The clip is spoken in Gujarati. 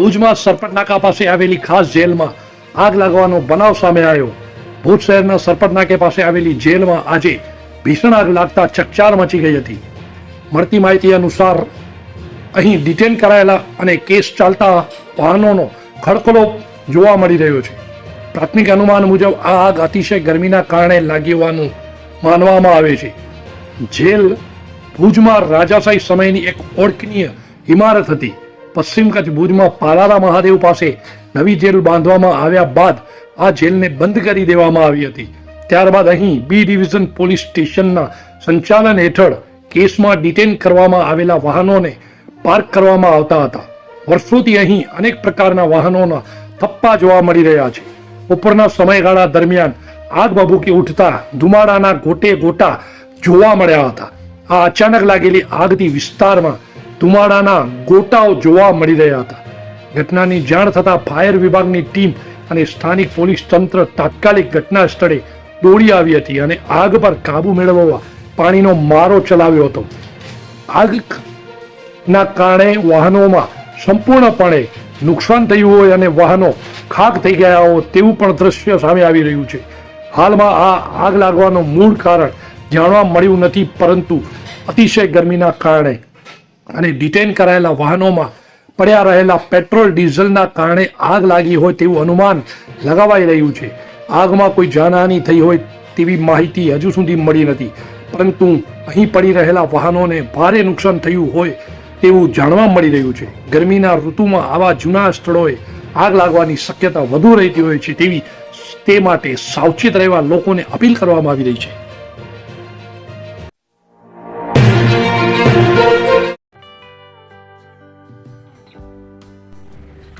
ભુજમાં સરપટનાકા પાસે આવેલી ખાસ જેલમાં આગ લાગવાનો બનાવ સામે આવ્યો. ભુજ શહેરના સરપટનાકે પાસે આવેલી જેલમાં આજે ભીષણ આગ લાગતા ચકચાર મચી ગઈ હતી. મળતી માહિતી અનુસાર અહીં ડિટેન કરાયેલા અને કેસ ચાલતા વાહનોનો ખડકલો જોવા મળી રહ્યો છે. પ્રાથમિક અનુમાન મુજબ આ આગ અતિશય ગરમીના કારણે લાગી હોવાનું માનવામાં આવે છે. જેલ ભુજમાં રાજાશાહી સમયની એક ઓળખનીય ઇમારત હતી. પશ્ચિમ કચ્છ ભુજમાં પાલારા મહાદેવ પાસે નવી જેલ બાંધવામાં આવ્યા બાદ આ જેલને બંધ કરી દેવામાં આવી હતી. ત્યારબાદ અહીં બી ડિવિઝન પોલીસ સ્ટેશનના સંચાલન હેઠળ કેસમાં ડિટેન કરવામાં આવેલા વાહનોને પાર્ક કરવામાં આવતા હતા. વર્ષોથી અહીં અનેક પ્રકારના વાહનોના થપ્પા જોવા મળી રહ્યા છે. ઉપરના સમયગાળા દરમિયાન આગ બબૂકી ઉઠતા ધુમાડાના ગોટે ગોટા જોવા મળ્યા હતા. આ અચાનક લાગેલી આગથી વિસ્તારમાં ધુમાડાના ગોટાઓ જોવા મળી રહ્યા હતા. ઘટનાની જાણ થતા ફાયર વિભાગની ટીમ અને સ્થાનિક પોલીસ તંત્ર તાત્કાલિક ઘટના સ્થળે દોડી આવી હતી અને આગ પર કાબુ મેળવવા પાણીનો મારો ચલાવ્યો હતો. આગ ના કારણે વાહનોમાં સંપૂર્ણપણે નુકસાન થયું હોય અને વાહનો ખાક થઈ ગયા હોય તેવું પણ દ્રશ્ય સામે આવી રહ્યું છે. હાલમાં આ આગ લાગવાનું મૂળ કારણ જાણવા મળ્યું નથી, પરંતુ અતિશય ગરમીના કારણે અને ડિટેન કરાયેલા વાહનોમાં પડ્યા રહેલા પેટ્રોલ ડીઝલના કારણે આગ લાગી હોય તેવું અનુમાન લગાવાઈ રહ્યું છે. આગમાં કોઈ જાનહાની થઈ હોય તેવી માહિતી હજુ સુધી મળી નથી. પરંતુ અહીં પડી રહેલા વાહનોને ભારે નુકસાન થયું હોય તેવું જાણવા મળી રહ્યું છે. ગરમીના ઋતુમાં આવા જૂના સ્થળોએ આગ લાગવાની શક્યતા વધુ રહેતી હોય છે તેવી તે માટે સાવચેત રહેવા લોકોને અપીલ કરવામાં આવી રહી છે.